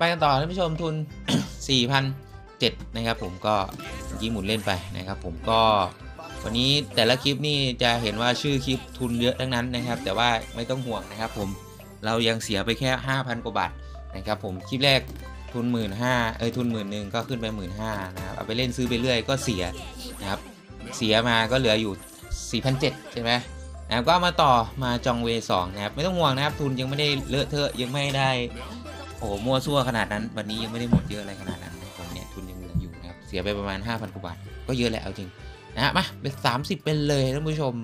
ไปกันต่อท่านผู้ชมทุน 4,007นะครับผมก็เมื่อกี้หมุนเล่นไปนะครับ ผมก็วันนี้แต่ละคลิปนี่จะเห็นว่าชื่อคลิปทุนเยอะทั้งนั้นนะครับ แต่ว่าไม่ต้องห่วงนะครับผมเรายังเสียไปแค่ 5,000 กว่าบาทนะครับผมคลิปแรกทุนหมื่นห้าเอ้ยทุนหมื่นหนึ่งก็ขึ้นไปหมื่นห้านะครับเอาไปเล่นซื้อไปเรื่อยก็เสียนะครับเสียมาก็เหลืออยู่4,700ใช่ไหมนะครับก็มาต่อมาจองเวสองนะครับไม่ต้องห่วงนะครับทุนยังไม่ได้เลอะเทอะยังไม่ได้ โอ้โหมั่วซั่วขนาดนั้น วันนี้ยังไม่ได้หมดเยอะอะไรขนาดนั้นนะครับผมเนี่ยทุนยังเหลืออยู่นะครับ เสียไปประมาณ 5,000กว่าบาท ก็เยอะแหละเอาจริงนะฮะมาเป็น30 เป็นเลยท่านผู้ชม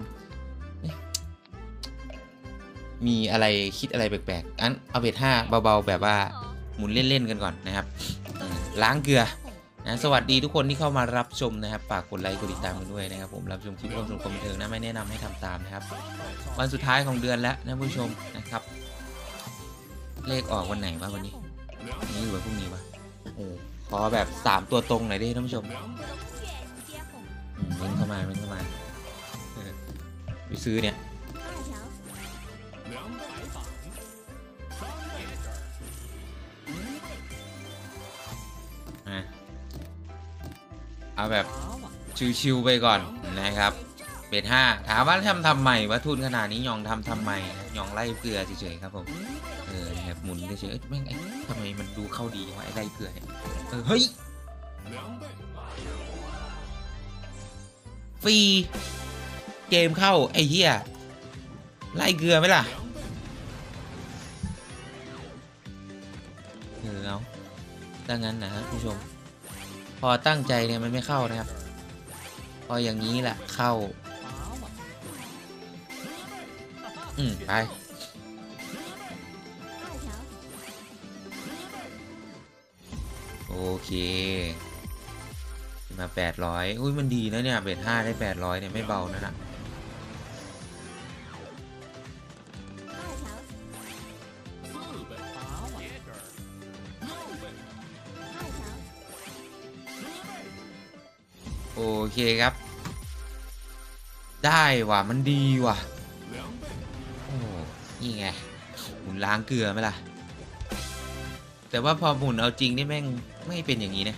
มีอะไรคิดอะไรแปลกๆอันเอาเบ็ดห้าเบาๆ แบบว่าหมุนเล่นๆกันก่อนนะครับล้างเกลือนะสวัสดีทุกคนที่เข้ามารับชมนะครับฝากกดไลค์กดติดตามกันด้วยนะครับผมรับชมคลิปร่วมสนุกความบันเทิงนะไม่แนะนำให้ทำตามนะครับ วันสุดท้ายของเดือนแล้วนะผู้ชมนะครับ เลขออกวันไหนวะวันนี้วันนี้หรือว่าพรุ่งนี้วะเออขอแบบสามตัวตรงหน่อยดิท่านผู้ชมมเม้นเข้ามาเม้นเข้ามาเออไปซื้อเนี่ยเอาแบบชิวๆไปก่อนนะครับเบ็ดห้าถามว่าทำทำไมวะทุนขนาดนี้ยองทำทำไมยองไล่เกลือเฉยๆครับผม หมุนเฉยๆเอ้ยแม่งไอ้ทำไมมันดูเข้าดีวะไอ้ไล่เกลือเนี่ยเออเฮ้ยฟรีเกมเข้าไอ้เหี้ยไล่เกลือไหมล่ะเออเอาดังนั้นนะครับผู้ชม พอตั้งใจเนี่ยมันไม่เข้านะครับ พออย่างนี้แหละเข้า อืมไป โอเคมาแปดร้อยอุ้ยมันดีนะเนี่ยเบ็ดห้าได้แปดร้อยเนี่ย ไม่เบานะนะโอเคครับ ได้ว่ะ มันดีว่ะ โอ้นี่ไงหมุนล้างเกลือไหมล่ะ แต่ว่าพอหมุนเอาจริงนี่แม่ง ไม่เป็นอย่างนี้นะ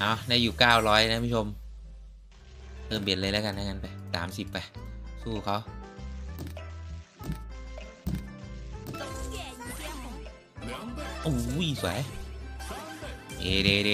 เอาได้อยู่ 900 นะผู้ชม เพิ่มเบียดเลยแล้วกันนะงั้นไป 30 ไป สู้เขาโอ้ยสวย เอเดเด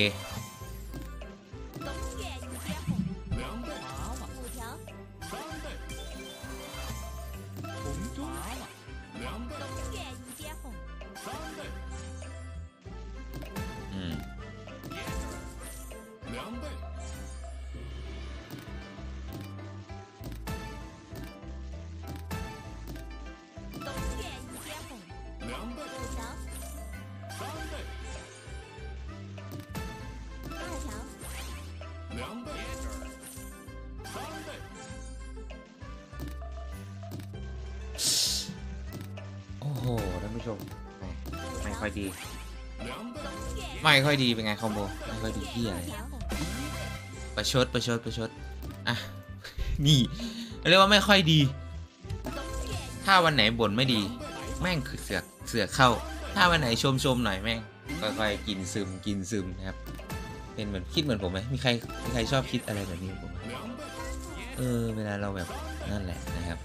ผู้ชมไม่ไม่ค่อยดี ไม่ค่อยดีเป็นไงคอมโบไม่ค่อยดีที่อะไรประชดประชดประชดอะนี่เรียกว่าไม่ค่อยดี ถ้าวันไหนบ่นไม่ดี แม่งคือเสือกเสือกเข้า ถ้าวันไหนชมชมหน่อยแม่งค่อยๆกินซึมกินซึมนะครับ เป็นเหมือนคิดเหมือนผมไหมมีใครมีใครชอบคิดอะไรแบบนี้กับผมไหมเออเวลาเราแบบนั่นแหละนะครับ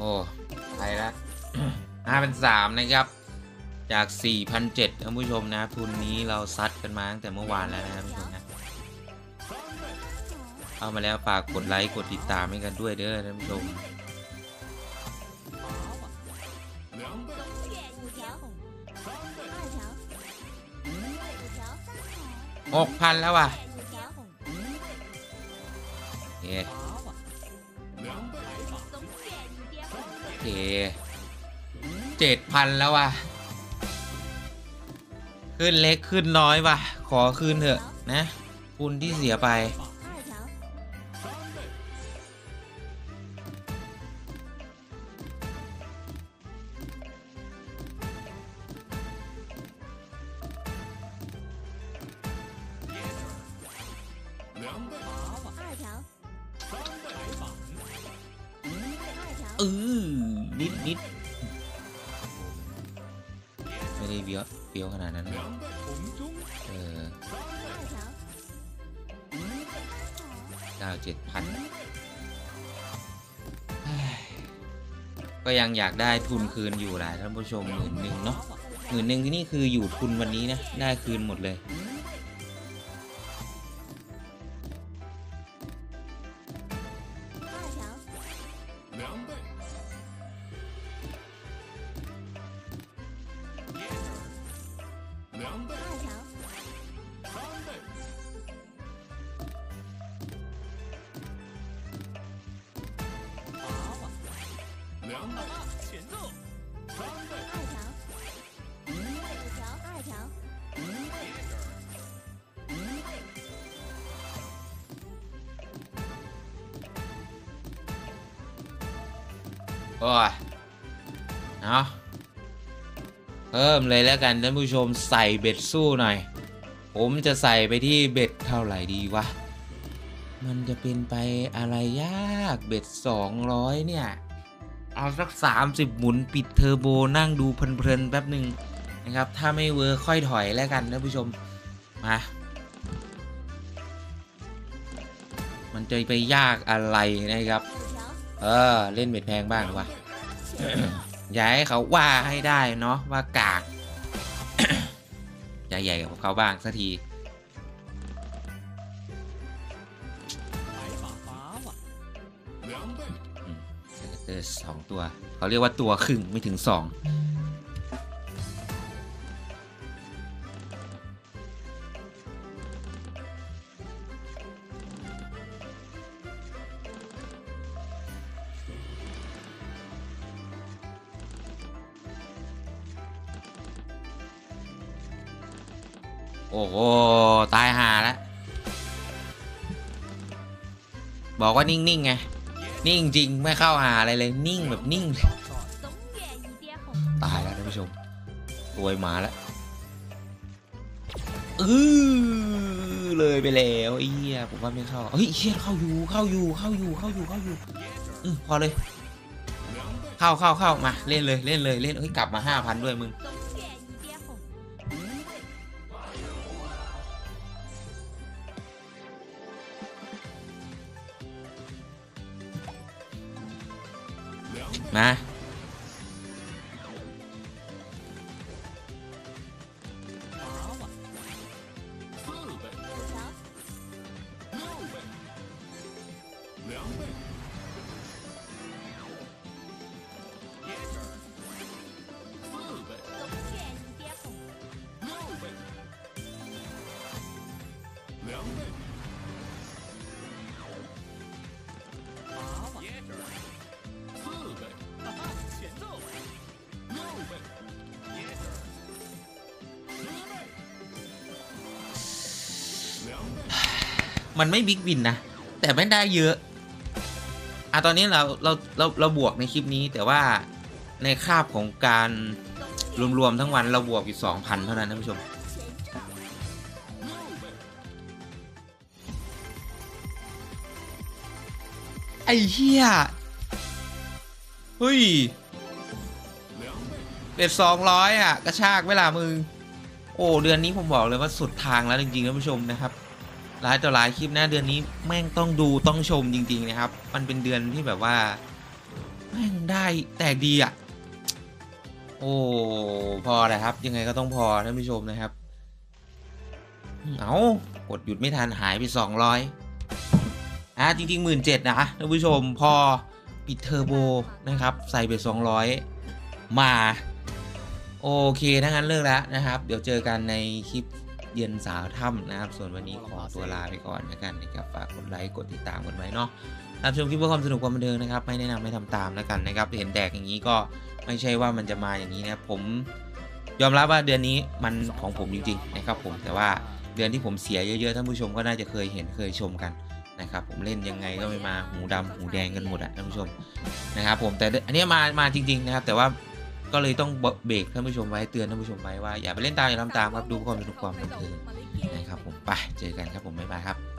โอ้ไปล้วห้าเป็นสามนะครับ จาก4,007ท่านผู้ชมนะ ทุนนี้เราซัดกันมาตั้งแต่เมื่อวานแล้วนะครับท่านผู้ชมนะเข้ามาแล้วฝากกดไลค์ กดติดตามให้กันด้วยเด้อท่านผู้ชม หกพันแล้วว่ะโอเคโอเคเจ็ดพันแล้วว่ะ ขึ้นเล็กขึ้นน้อยว่ะ ขอคืนเถอะนะ คุณที่เสียไป นิดนิดไม่ได้เบี้ยวเบี้ยวขนาดนั้นเออ，เก้าเจ็ดพันก็ยังอยากได้ทุนคืนอยู่แหละท่านผู้ชมหมื่นหนึ่งเนาะหมื่นหนึ่งที่นี่คืออยู่ทุนวันนี้นะ ได้คืนหมดเลย 二条，五条，二条， โอ้ยเอาเพิ่มเลยแล้วกันท่านผู้ชมใส่เบ็ดสู้หน่อย ผมจะใส่ไปที่เบ็ดเท่าไหร่ดีวะ มันจะเป็นไปอะไรยากเบ็ด 200 เนี่ย เอาสัก 30 หมุนปิดเทอร์โบนั่งดูเพลินๆแป๊บหนึ่งนะครับ ถ้าไม่เวอร์ค่อยถอยแล้วกันนะผู้ชม มา มันจะไปยากอะไรนะครับ เออ เล่นเม็ดแพงบ้างหรือวะอย่าให้เขาว่าให้ได้เนาะว่ากากใหญ่ๆกับเขาบ้างสักที两。 เออสองตัวเขาเรียกว่าตัวครึ่งไม่ถึงสองโอ้โห ตายหาแล้ว บอกว่านิ่ง ๆ ไง นิ่งจริงไม่เข้าหาอะไรเลย นิ่งแบบนิ่งเลยตายแล้วท่านผู้ชมรวยมาแล้วออเลยไปแล้วเอี้ยผมว่าไม่เข้าเฮ้ยเอี้ยเข้าอยู่เข้าอยู่เข้าอยู่เข้าอยู่เข้าอยู่อพอเลย เข้าเข้าเข้ามาเล่นเลยเล่นเลยเล่นเฮ้ยกลับมาห้าพันด้วยมึง ม มันไม่บิ๊กวินนะ แต่ไม่ได้เยอะอะตอนนี้เราเราเราเราบวกในคลิปนี้แต่ว่าในคาบของการรวมๆทั้งวันเราบวกอยู่สองพันเท่านั้นท่านผู้ชม，ไอ้เหี้ยเฮ้ยเป็นสองร้อยอะ กระชากเวลามึง โอ้ เดือนนี้ผมบอกเลยว่าสุดทางแล้วจริงๆท่านผู้ชมนะครับ หลายต่อหลายคลิปนะเดือนนี้แม่งต้องดูต้องชมจริง ๆ นะครับ มันเป็นเดือนที่แบบว่า แม่งได้แต่ดีอะ โอ้พอแหละครับ ยังไงก็ต้องพอท่านผู้ชมนะครับ เอากดหยุดไม่ทันหายไปสองร้อยอะจริงๆหมื่นเจ็ดนะท่านผู้ชมพอปิดเทอร์โบนะครับ ใส่ไปสองร้อยมา โอเคถ้างั้นเลิกแล้วนะครับ เดี๋ยวเจอกันในคลิป เย็นสาวถ้ำนะครับ ส่วนวันนี้ขอตัวลาไปก่อนแล้วกันนะครับฝากกดไลค์กดติดตามกันไว้เนาะรับชมคลิปเพื่อความสนุกความบันเทิงนะครับ ไม่แนะนำให้ทำตามแล้วกันนะครับเห็นแดกอย่างนี้ก็ไม่ใช่ว่ามันจะมาอย่างนี้นะผมยอมรับว่าเดือนนี้มันของผมจริงๆนะครับผมแต่ว่าเดือนที่ผมเสียเยอะๆท่านผู้ชมก็น่าจะเคยเห็นเคยชมกันนะครับผมเล่นยังไงก็ไม่มาหูดำหูแดงกันหมดอะท่านผู้ชมนะครับผมแต่อันนี้มามาจริง ๆ นะครับ แต่ว่า ก็เลยต้องเบรกท่านผู้ชมไว้เตือนท่านผู้ชมไว้ว่าอย่าไปเล่นตามอย่าทำตามครับดูความสนุกความบันเทิงนะครับผมไปเจอกันครับผมบ๊ายบายครับ